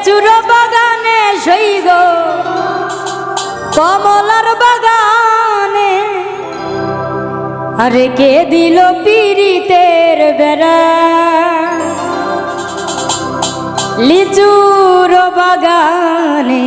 কচুর বাগানে সইগ কমলার বাগানে। আরে কে দিল পিরিতের বেড়া? লিচুর বাগানে।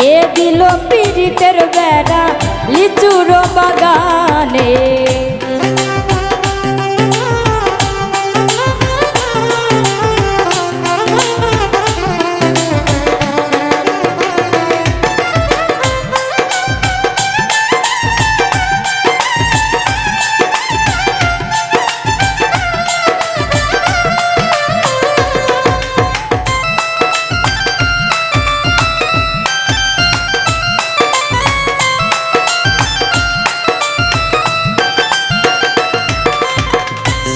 কে দিল পীড়িতের বেড়া লিচুর বাগানে।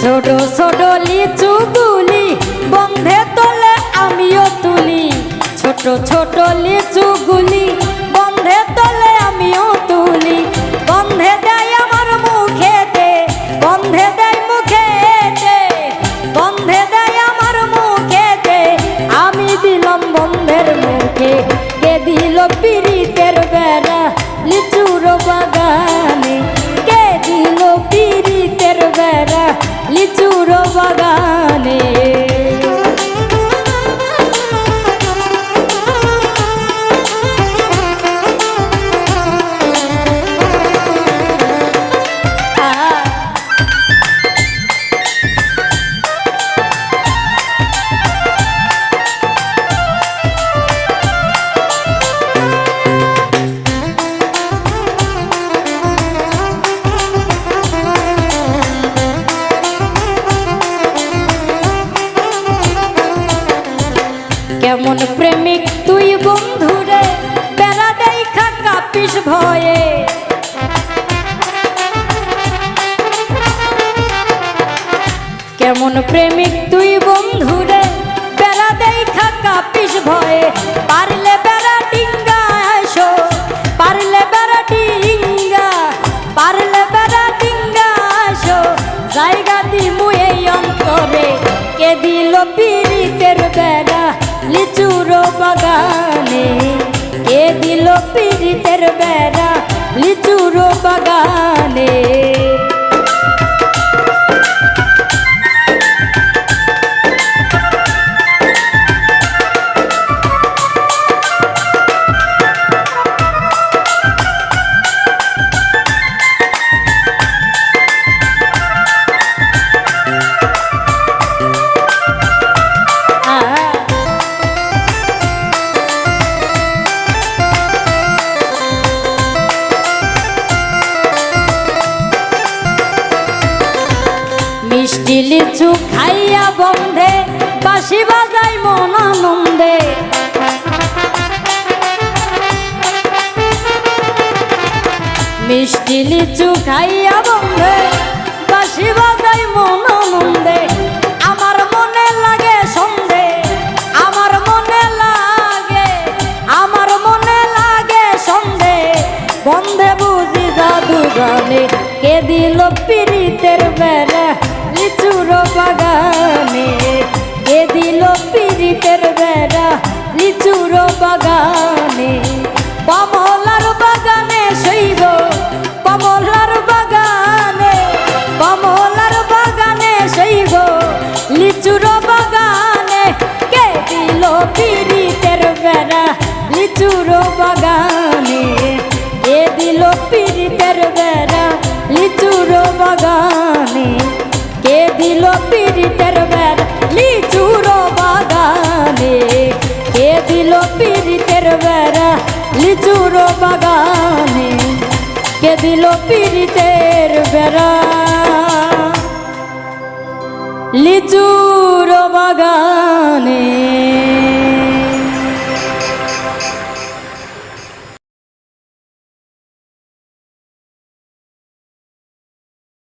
ছোট ছোট লিচু গুলি বন্ধে তোলে আমিও তুলি। ছোট ছোট লিচু গুলি বাগানে কেমন প্রেমিক তুই বন্ধুরে? বেড়া দেখা কাপিস ভয়ে। কেমন প্রেমিক তুই বন্ধুরে? বেড়া দেখা কাপিস ভয়ে। পারলে দিল পিরিতের বেড়া লিচুরো বাগানে। লিচু খাইয়া বন্ধে, বাঁশি বাজাই মন আনন্দে। মিষ্টি লিচু খাইয়া বন্ধে, বাঁশি বাজাই মন আনন্দে। আমার মনে লাগে সন্ধে, আমার মনে লাগে, আমার মনে লাগে সন্ধে। বন্ধে বুঝি জাদু জানে কে দিল পিরিতের লিচুর বাগানে কে দিল পিরিতের বেড়া? লিচুর বাগানে কে দিল পিরিতের বেড়া? লিচুর বাগানে কে দিল পিরিতের বেড়া? লিচুর বাগানে কে দিল পিরিতের বেড়া? লিচুর বাগানে কে দিল পিরিতের বেড়া? লিচুর বাগান